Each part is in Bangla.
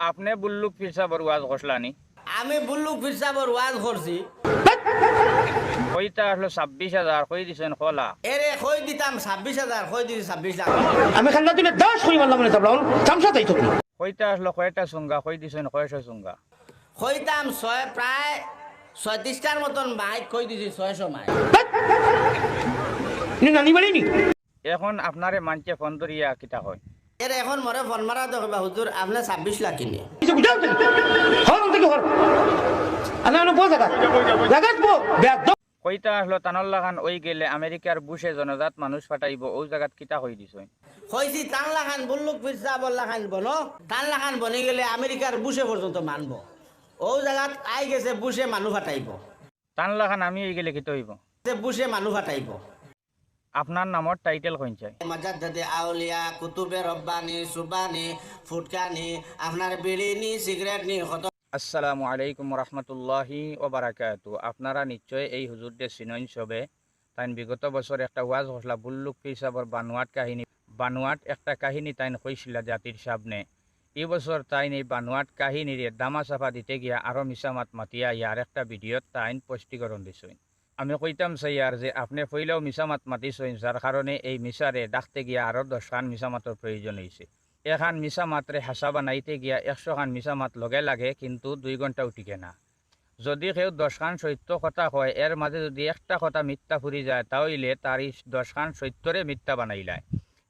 আপনি বুল্লুক পিসাবর ওয়াজ ঘষলানি আমি বুল্লু ফিরসাবর ওয়াজ করছি। কইতা আসলো ছাব্বিশ হাজার কই দিছেন খোলা? এরে কই দিতাম ছাব্বিশ হাজার কই দিছি ছাব্বিশ লাখ আমি খান্না তুলে দাস করি মারলাম না তাবলা চামচা তাই থাকি কইতা আসলো কয়টা চুঙ্গা কই দিছেন কয়শো চুঙ্গা কইতাম ছয় প্রায় ছয়ত্রিশটার মতন মাইক কই দিছি ছয়শো মাইক। নি নানি বাড়ি নি এখন আপনারে মানছে ফোন ধরিয়া কিতা হয়? এর এখন মরে ফোন মারা দেখবা হুজুর আপনি ছাব্বিশ লাখ কিনে। কইতা আসলো তানল্লা খান ওই গেলে আমেরিকার বুশে জনজাত মানুষ পাঠাইব ওই জায়গাত কিতা কই দিছেন কইছি টানলা খান বুল্লুক ফিরসাবল্লা খান বনো টানলা খান বনি গেলে আমেরিকার বুশে পর্যন্ত মানব। ও জায়গাত আই গেছে বুশে মানুষ ফাটাইব তানলা খান আমি এই গেলে কিতা হইব? বুশে মানুষ ফাটাইব আপনার নামর টাইটেল কইনছাই মাজাদ্দাদে আউলিয়া কুতুবে রব্বানি সুবানি ফুটকানি আপনার বিড়ি নি সিগারেট নি কত আসসালামু আলাইকুম রহমতুল্লাহি ওবারাকাতু আপনারা নিশ্চয় এই হুজুরদে চিনইন সবে। তাইন বিগত বছর একটা ওয়াজ হসলা বুল্লুক হিসাবর বানোয়াট কাহিনী বানোয়াট একটা কাহিনী তাইন কইছিলা জাতির সামনে। এই বছর তাইন এই বানোয়াট কাহিনীরে দামা চাপা দিতে গিয়া আরও মিছামাত মাতিয়া ইয়ার একটা ভিডিওত তাইন পুষ্টিকরণ দিছইন। আমি কইতাম সাইয়ার যে আপনি ফইলেও মিছামাত মাতিছইন যার কারণে এই মিছারে ডাকতে গিয়া আরও দশখান মিছামাতর প্রয়োজন হয়েছে এখান মিছা মাত্রে হাসা বানাইতে গিয়া একশো খান মিছা মাত লগে লাগে, কিন্তু দুই ঘণ্টা উঠিকে না। যদি কেউ দশখান সত্য কথা কয় এর মাঝে যদি একটা কথা মিথ্যা ফুরি যায় তাহলে তার দশখান সত্যরে মিথ্যা বানাইলায়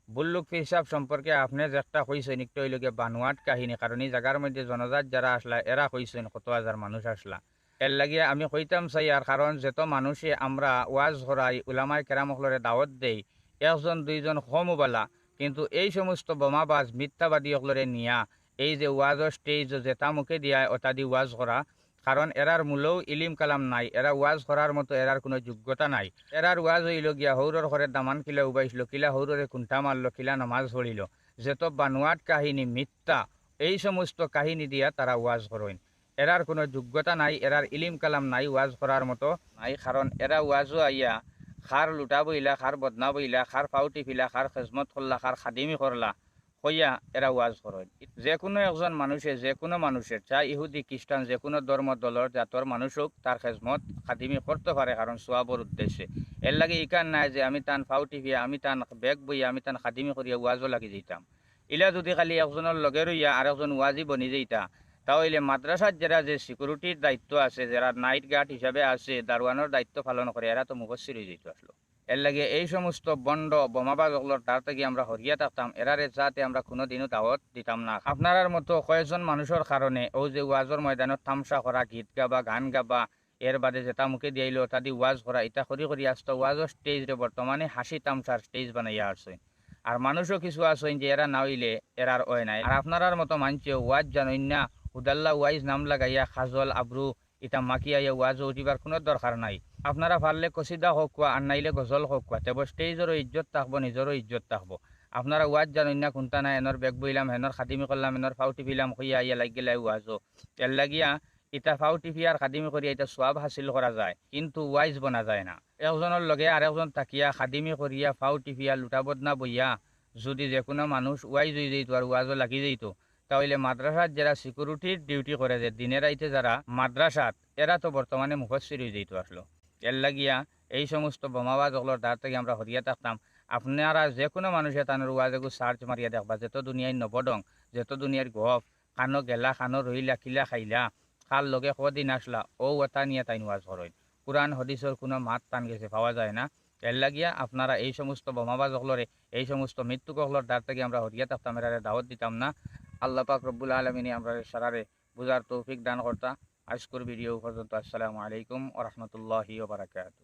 বুল্লুক হিসাব সম্পর্কে আপনি যে একটা কইছেন একটু ওইলগে বানোয়াট কাহিনী কারণ এই জায়গার মধ্যে জনজাত যারা আসলা এরা কইছেন কত হাজার মানুষ আসলা। এর লাগিয়ে আমি কইতাম চাই আর কারণ যেত মানুষে আমরা ওয়াজ হরাই উলামাই কেরামকলরে দাওয়াত দেই একজন দুইজন কমওবালা কিন্তু এই সমস্ত বোমাবাজ মিথ্যাবাদী সকলরে নিয়া, এই যে ওয়াজর স্টেজ জেতা মুখে দিয়া অতাদি ওয়াজ করা কারণ এরার মূলেও ইলিম কালাম নাই এরা ওয়াজ করার মতো এরার কোনো যোগ্যতা নাই। এরার ওয়াজ হইল গিয়া হৌরর ঘরে দামান কিলা উবাইছিল, কিলা হৌররে কুণ্ঠা মারলো কিলা নামাজ পড়িল যেত বানোয়াট কাহিনী মিথ্যা, এই সমস্ত কাহিনী দিয়া তারা ওয়াজ করেন এরার কোনো যোগ্যতা নাই এরার ইলিম কালাম নাই, ওয়াজ করার মতো নাই। কারণ এরা ওয়াজও আইয়া খার লুটা বইলা খার বদনা বইলা খার ফাউটি ফিলা খার খেজমত করলা খার খাদিমি করলা হইয়া এরা ওয়াজ করেন যে কোনো একজন মানুষে যে কোনো মানুষের চা ইহুদি খ্রিস্টান যে কোনো ধর্ম দলের জাতর মানুষ হোক তার খেজমত খাদিমি করতে পারে কারণ সোয়াবর উদ্দেশ্যে। এর লাগে ইকান নাই যে আমি তান ফাউটি ফিয়া, আমি তান বেগ বইয়া, আমি তান খাদিমি করিয়া ওয়াজও লাগি যেতাম ইলা যদি খালি একজনের লগে রইয়া আর একজন ওয়াজি বনি যেতা তাহলে মাদ্রাসার যারা যে সিকিউরিটির দায়িত্ব আছে, যারা নাইট গার্ড হিসাবে আছে, দারোয়ানোর দায়িত্ব পালন করে, এরা তো মুখস্থির হয়ে যেত আসলো। এর লাগে এই সমস্ত বন্ড বোমাবাজগুলোর তার থেকে আমরা হরিয়া থাকতাম এরারে যাতে আমরা কোনোদিনও দাওয়াত দিতাম না। আপনার মতো কয়েকজন মানুষের কারণে ও যে ওয়াজর ময়দানত তামসা করা, গীত গাবা, গান গাবা, এর বাদে যেটা মুখে দিয়াইলো, তাদি ওয়াজ করা এটা করি করি আসতো ওয়াজর স্টেজরে বর্তমানে হাসি তামসার স্টেজ বানাইয়া আসছে আর মানুষও কিছু আছেন যে এরা নাইলে এরার ওয় নাই। আর আপনার মতো মানছে ওয়াজ জানই না হুদাল্লা ওয়াইজ নাম লাগাইয়া খাজল, আব্রু, ইটা মাকিয়াইয়া ওয়াজ উঠিবার কোনো দরকার নাই। আপনারা পারলে কচিদা হোক কোয়া আর নাইলে গজল হোক কোয়া তেব স্টেজেরও ইজ্জত থাকব নিজেরও ইজ্জত থাকব আপনারা ওয়াজ জানেন না কোনটা নাই এনর বেগ বইলাম হেনর খাদিমি করলাম এনর ফাউ টিপিলাম হইয়া ইয়া লাগ গেলাই ওয়াজও এর লাগিয়া ইটা ফাউ টিপি আর খাদিমি করিয়া এটা সোয়াব হাসিল করা যায়, কিন্তু ওয়াইজ বনা যায় না। একজনের লগে আর একজন তাকিয়া খাদিমি করিয়া ফাউ টিপিয়া লুটা বদনা বইয়া, যদি যে কোনো মানুষ ওয়াইজ হয়ে যেত আর ওয়াজও লাগি যেত তাহলে মাদ্রাসাত যারা সিকিউরিটির ডিউটি করে যে দিনের রাইতে যারা মাদ্রাসাত এরা তো বর্তমানে মুখস্থির হয়ে যেত আসলো। এর লাগিয়া এই সমস্ত বোমাবাজ ওগুলোর দ্বার থেকে আমরা হরিয়া থাকতাম আপনারা যে কোনো মানুষে তানোর ওয়াজেগু সার্চ মারিয়া দেখবা, যেত দুনিয়ায় নবডং যেত দুনিয়ার গফ, খানো গেলা, খানো রইলা কিলা খাইলা, খাল লগে কদিন আসলা ও ওটা নিয়ে তাইন ওয়াজ করেন কোরআন হদিসের কোনো মাত টান গেছে পাওয়া যায় না। এর লাগিয়া আপনারা এই সমস্ত বোমাবাজ ওগুলোরে এই সমস্ত মৃত্যু ওগুলোর দ্বার থেকে আমরা হরিয়া থাকতাম এরারে দাওয়াত দিতাম না। আল্লাহ পাক রব্বুল আলমিনী আমরা সারারে বুঝার তৌফিক দান করতা। আজকের ভিডিও পর্যন্ত আসসালামু আলাইকুম ও রহমতুল্লাহি ওবরাকাতু